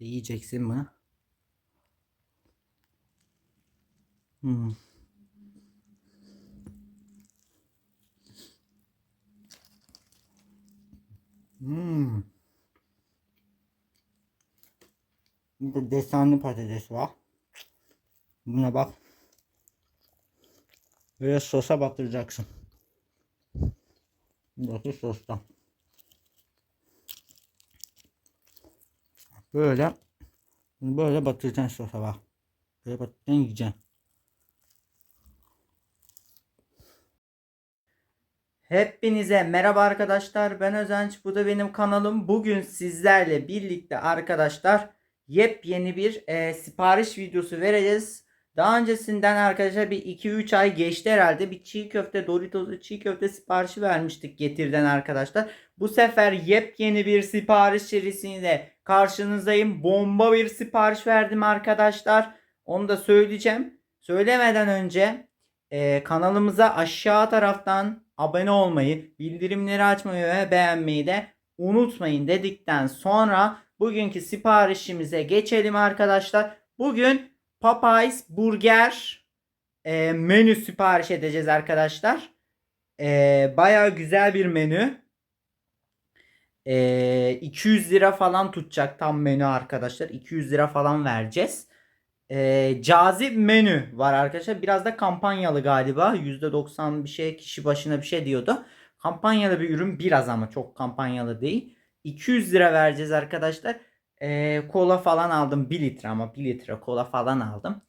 Yiyeceksin mi? Hmm. Hmm. Burada desenli patates var. Buna bak. Böyle sosa batıracaksın. Burası sosta. Böyle böyle batıracaksın sosa bak. Böyle batıracaksın yiyeceksin. Hepinize merhaba arkadaşlar. Ben Özenç. Bu da benim kanalım. Bugün sizlerle birlikte arkadaşlar yepyeni bir e, sipariş videosu vereceğiz. Daha öncesinden arkadaşlar bir 2-3 ay geçti herhalde. Bir çiğ köfte Doritos'u çiğ köfte siparişi vermiştik getirden arkadaşlar. Bu sefer yepyeni bir sipariş serisiyle karşınızdayım. Bomba bir sipariş verdim arkadaşlar. Onu da söyleyeceğim. Söylemeden önce e, kanalımıza aşağı taraftan abone olmayı, bildirimleri açmayı ve beğenmeyi de unutmayın dedikten sonra bugünkü siparişimize geçelim arkadaşlar. Bugün Popeyes burger e, menü sipariş edeceğiz arkadaşlar. E, Baya güzel bir menü. E, 200 lira falan tutacak tam menü arkadaşlar. 200 lira falan vereceğiz. E, cazip menü var arkadaşlar. Biraz da kampanyalı galiba. %90 bir şey kişi başına bir şey diyordu. Kampanyalı bir ürün biraz ama çok kampanyalı değil. 200 lira vereceğiz arkadaşlar. E, kola falan aldım 1 litre ama 1 litre kola falan aldım.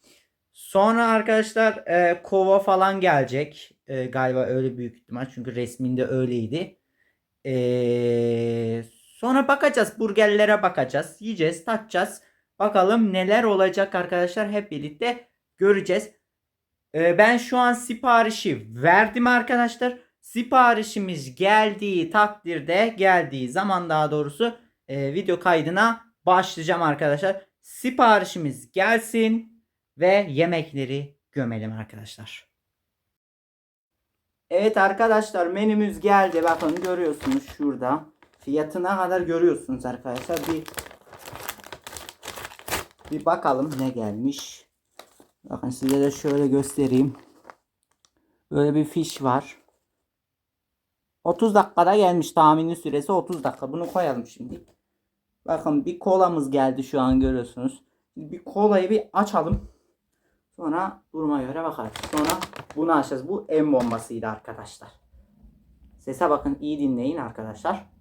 Sonra arkadaşlar e, kova falan gelecek. E, galiba öyle büyük ihtimal çünkü resminde öyleydi. E, sonra bakacağız burgerlere bakacağız. Yiyeceğiz tatacağız. Bakalım neler olacak arkadaşlar hep birlikte göreceğiz. E, ben şu an siparişi verdim arkadaşlar. Siparişimiz geldiği takdirde geldiği zaman daha doğrusu e, video kaydına başlayacağım arkadaşlar. Siparişimiz gelsin ve yemekleri gömelim arkadaşlar. Evet arkadaşlar menümüz geldi. Bakın görüyorsunuz şurada. Fiyatına kadar görüyorsunuz arkadaşlar. Bir bir bakalım ne gelmiş. Bakın size de şöyle göstereyim. Böyle bir fiş var. 30 dakikada gelmiş tahmini süresi 30 dakika. Bunu koyalım şimdi. Bakın bir kolamız geldi şu an görüyorsunuz. Bir kolayı bir açalım. Sonra duruma göre bakarız. Sonra bunu açacağız. Bu en bombasıydı arkadaşlar. Sese bakın iyi dinleyin arkadaşlar.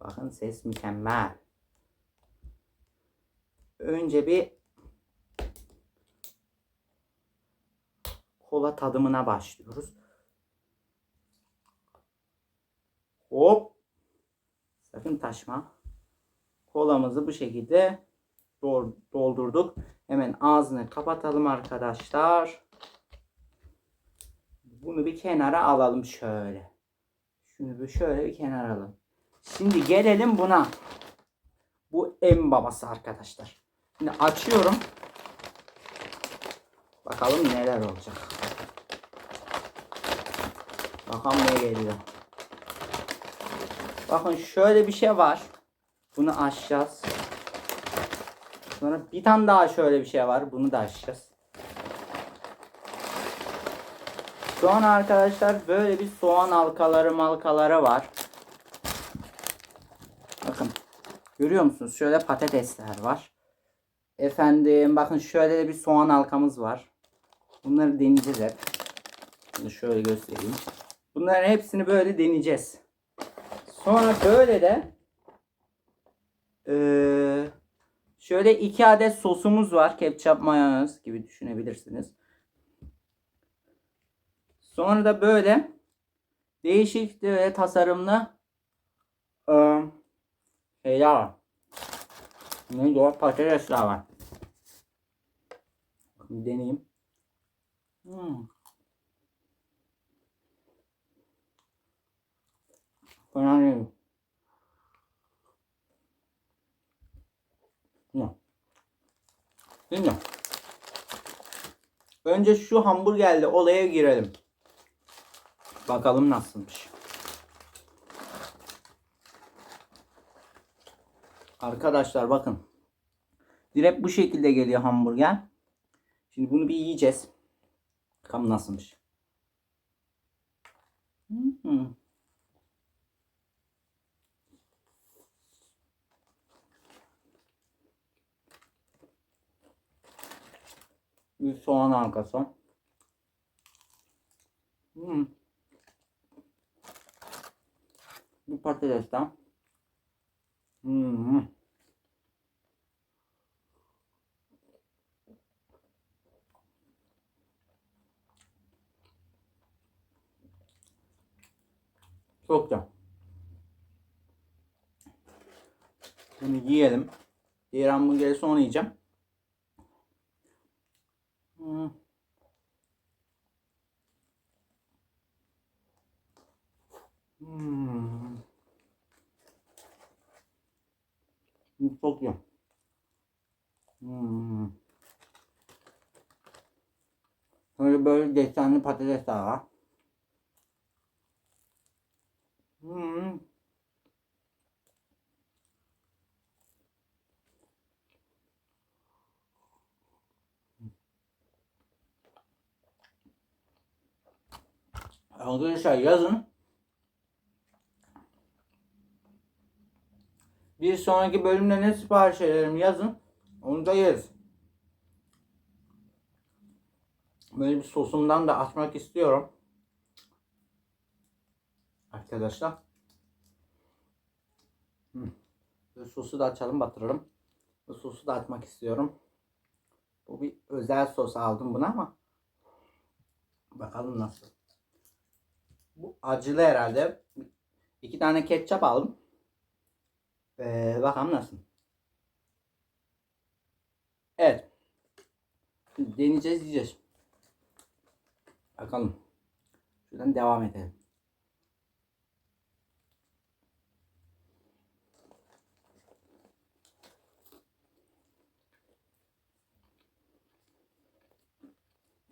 Bakın ses mükemmel. Önce bir kola tadımına başlıyoruz. Taşma. Kolamızı bu şekilde dol- doldurduk. Hemen ağzını kapatalım arkadaşlar. Bunu bir kenara alalım şöyle. Şunu bir şöyle bir kenara alalım. Şimdi gelelim buna. Bu en babası arkadaşlar. Şimdi açıyorum. Bakalım neler olacak. Bakalım ne geliyor. Bakın şöyle bir şey var. Bunu açacağız. Sonra bir tane daha şöyle bir şey var. Bunu da açacağız. Sonra arkadaşlar böyle bir soğan halkaları malkaları var. Bakın. Görüyor musunuz? Şöyle patatesler var. Efendim bakın şöyle bir soğan halkamız var. Bunları deneyeceğiz hep. Bunu şöyle göstereyim. Bunların hepsini böyle deneyeceğiz. Sonra böyle de şöyle iki adet sosumuz var. Ketçap mayonez gibi düşünebilirsiniz. Sonra da böyle değişik böyle tasarımlı eee, şeyler var. Neydi o? Patatesler var. Deneyeyim. Hmm. Ne? Şimdi önce şu hamburgerli olaya girelim. Bakalım nasılmış. Arkadaşlar bakın. Direkt bu şekilde geliyor hamburger. Şimdi bunu bir yiyeceğiz. Bakalım nasılmış. Hmm. Bir soğan halkası. Hmm. Bir patatesten. Hmm. Çok güzel. Bunu yiyelim. Diğer hamburgeri sonra yiyeceğim. Hmm. Hmm. Bu Çok iyi. Hmm. Böyle böyle desenli patates daha var. Hmm. Arkadaşlar yazın. Bir sonraki bölümde ne sipariş ederim yazın. Onu da yeriz. Böyle bir sosumdan da açmak istiyorum. Arkadaşlar. Böyle sosu da açalım batırırım. Bu sosu da açmak istiyorum. Bu bir özel sos aldım buna ama. Bakalım nasıl. Bu acılı herhalde. İki tane ketçap aldım. Ee, bakalım nasıl. Evet. Deneyeceğiz yiyeceğiz. Bakalım. Şuradan devam edelim.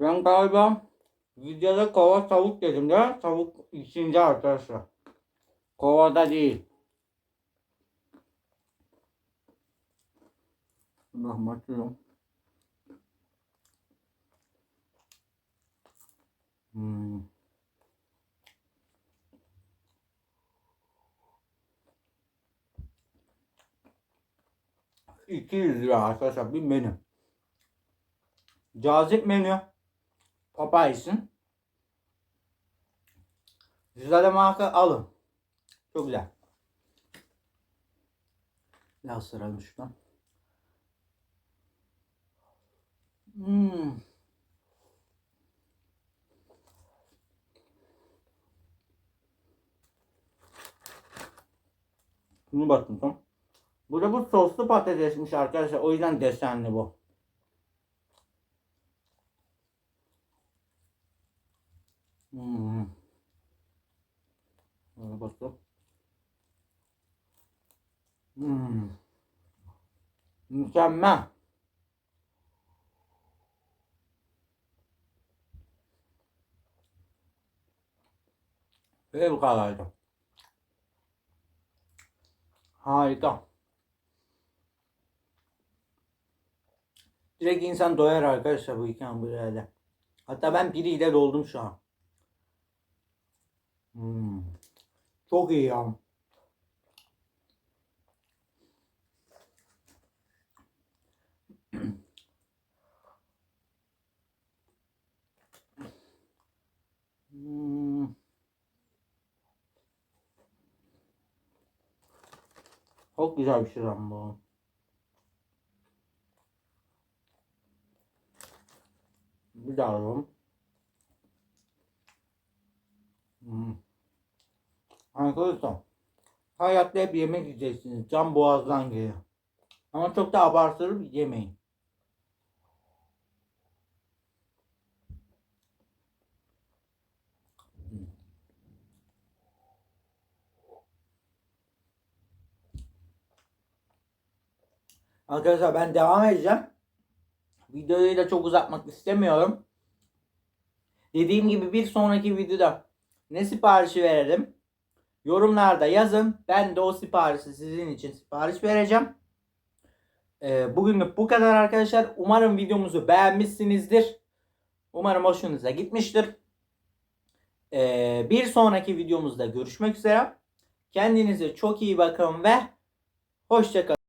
Ben galiba videoda kova tavuk dedim de tavuk içinde arkadaşlar. Kovada değil. Lahmacun. Hmm. İki yüz lira arkadaşlar bir menü. Cazip menü. Popeyes'in. Güzel marka alın. Çok güzel. Ne ısıralım şuradan. Hmm. Bunu bakın tam. Burada bu soslu patatesmiş arkadaşlar. O yüzden desenli bu. Hmm. Böyle bakın. Hmm. Mükemmel. Fevkalade. Harika. Direkt insan doyar arkadaşlar bu iki hamburgerle. Hatta ben biriyle doldum şu an. Hmm. Çok iyi ya. Hmm. Çok güzel bir şey lan bu. Bir daha alalım. Hmm. Arkadaşlar hayatta hep yemek yiyeceksiniz. Can boğazdan geliyor. Ama çok da abartılıp yemeyin. Arkadaşlar ben devam edeceğim. Videoyu da çok uzatmak istemiyorum. Dediğim gibi bir sonraki videoda ne siparişi verelim? Yorumlarda yazın. Ben de o siparişi sizin için sipariş vereceğim. Ee, bugünlük bu kadar arkadaşlar. Umarım videomuzu beğenmişsinizdir. Umarım hoşunuza gitmiştir. Ee, bir sonraki videomuzda görüşmek üzere. Kendinize çok iyi bakın ve hoşçakalın.